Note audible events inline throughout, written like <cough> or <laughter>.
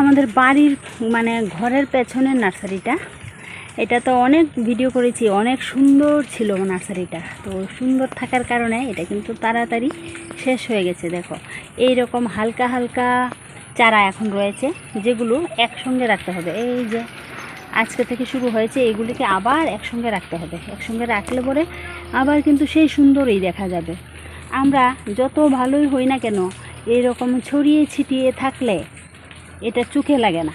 আমাদের বাড়ির মানে ঘরের পেছনের নার্সারিটা। এটা তো অনেক ভিডিও করেছি, অনেক সুন্দর ছিল নার্সারিটা। তো সুন্দর থাকার কারণে এটা কিন্তু তাড়াতাড়ি শেষ হয়ে গেছে, দেখো। এই রকম হালকা হালকা চারা এখন রয়েছে, যেগুলো একসঙ্গে রাখতে হবে। এই যে আজকে থেকে শুরু হয়েছে, এগুলিকে আবার একসঙ্গে রাখতে হবে। একসঙ্গে রাখলে পরে আবার কিন্তু সেই সুন্দরই দেখা যাবে। আমরা যত ভালোই হই না কেন এরকম ছড়িয়ে ছিটিয়ে থাকলে এটা চোখে লাগে না।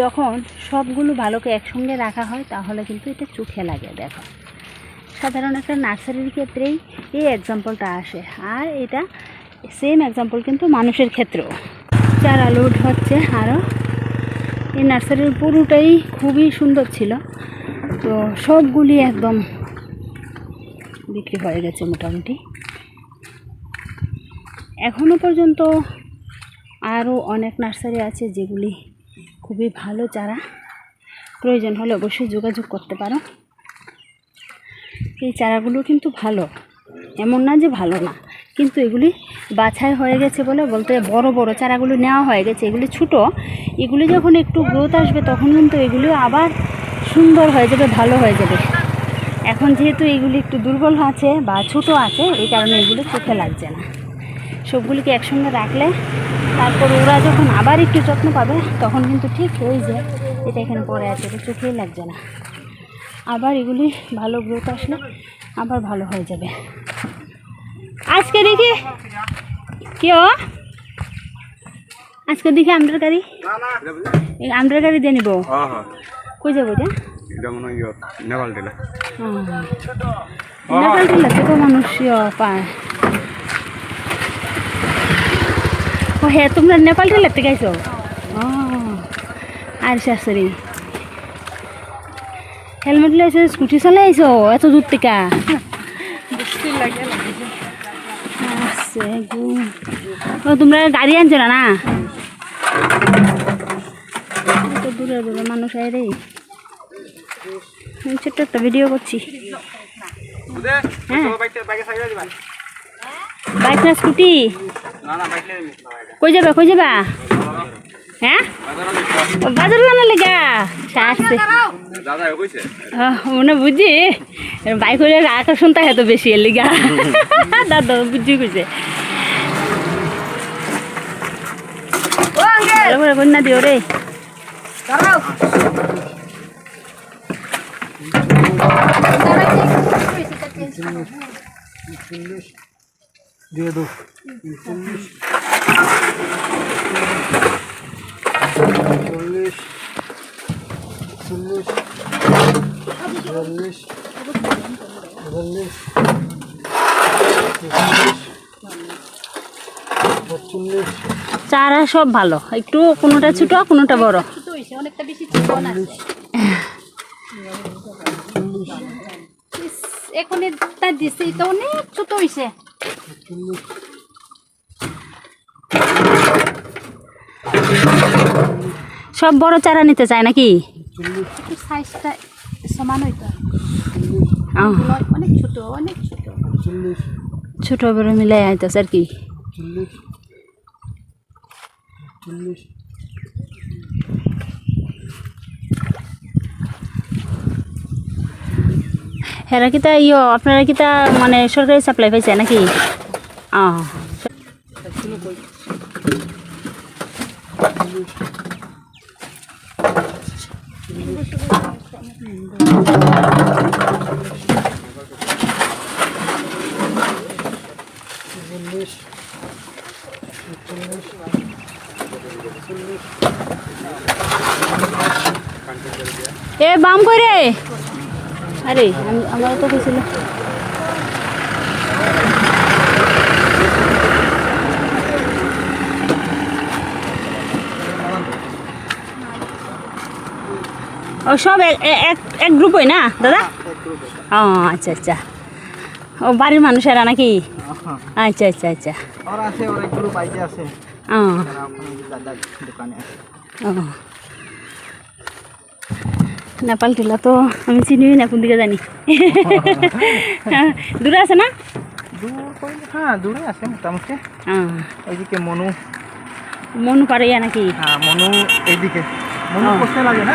যখন সবগুলো ভালোকে একসঙ্গে রাখা হয়, তাহলে কিন্তু এটা চোখে লাগে, দেখো। সাধারণ একটা নার্সারির ক্ষেত্রেই এই এক্সাম্পলটা আসে। আর এটা সেম এক্সাম্পল কিন্তু মানুষের ক্ষেত্রেও। চারা লোড হচ্ছে আরও এই নার্সারির পুরোটাই খুবই সুন্দর ছিল। তো সবগুলি একদম বিক্রি হয়ে গেছে মোটামুটি। এখনও পর্যন্ত আরও অনেক নার্সারি আছে যেগুলি খুবই ভালো চারা প্রয়োজন হলে অবশ্যই যোগাযোগ করতে পারো। এই চারাগুলো কিন্তু ভালো, এমন না যে ভালো না, কিন্তু এগুলি বাছাই হয়ে গেছে বলে বলতে বড় বড় চারাগুলো নেওয়া হয়ে গেছে, এগুলি ছোটো, এগুলি যখন একটু গ্রোথ আসবে তখন কিন্তু এগুলি আবার সুন্দর হয়ে যাবে, ভালো হয়ে যাবে। এখন যেহেতু এগুলি একটু দুর্বল আছে বা ছোটো আছে, এই কারণে এগুলো চোখে লাগছে না। সবগুলিকে একসঙ্গে রাখলে তারপর ওরা যখন আবার একটু যত্ন পাবে তখন কিন্তু ঠিক ওই যে এটা এখানে পড়ে আছে এটা চোখেই লাগছে না। আবার এগুলি ভালো গ্রোথ আসলে আবার ভালো হয়ে যাবে। আজকে দেখি কেউ আজকে দেখি আমরার গাড়ি। আমরার গাড়ি দিয়ে নিব। কই যাব এটা? ইয়ে, নেপাল দিলা নেপাল টিলা ছোট মানুষ ইয়ে পায় ও হ্যাঁ তোমরা নেপাল টিলার থেকে আইছো? ও আর শাশুড়ি হেলমেট লাইছে স্কুটি চালাই আইছো এত দূর থেকে? ও তোমরা গাড়ি আনছো না না? দূরে দূরে মানুষ আয় রে। ছোট্ট একটা ভিডিও করছি। হ্যাঁ। বাইক না স্কুটি? কই যাবে, কই যাবা? হ্যাঁ? বাজার বানা লেগা? আসছে মনে বুঝি? বাইক হলে আকর্ষণ থাকে তো বেশি এর <laughs> দাদা, বুঝি কইছে। কন্যা দিও রে। দিয়ে দো। চল্লিশ চল্লিশ বিয়াল্লিশ বিয়াল্লিশ পঁয়তাল্লিশ চারা সব ভালো। একটু কোনোটা ছোট কোনোটা বড়। এখন তার দিছে এটা অনেক ছোট হয়েছে সব বড় চারা নিতে চায় নাকি? সাইজটা সমান হইতো। অনেক ছোট অনেক ছোট। চল্লিশ ছোট বড় মিলাই আইতেছে আর কি চল্লিশ চল্লিশ হেরা কিতা ইয় আপনারা কিতা মানে সরকারি সাপ্লাই পাইছে নাকি? এ বাম করে আরে আম- আমার তো কইছিল ও সব এক এক হয় না দাদা? ও আচ্ছা আচ্ছা। ও বাড়ির মানুষেরা নাকি? আচ্ছা আচ্ছা আচ্ছা। আছে। ও। নেপাল টিলা তো আমি চিনি না কোন দিকে জানি। <laughs> দূরে আছে না? হ্যাঁ দূরে আছে মোটামুটি। ওইদিকে মনু। মনু পাড়াইয়া নাকি? হ্যাঁ মনু এইদিকে। মনু করতে লাগে না?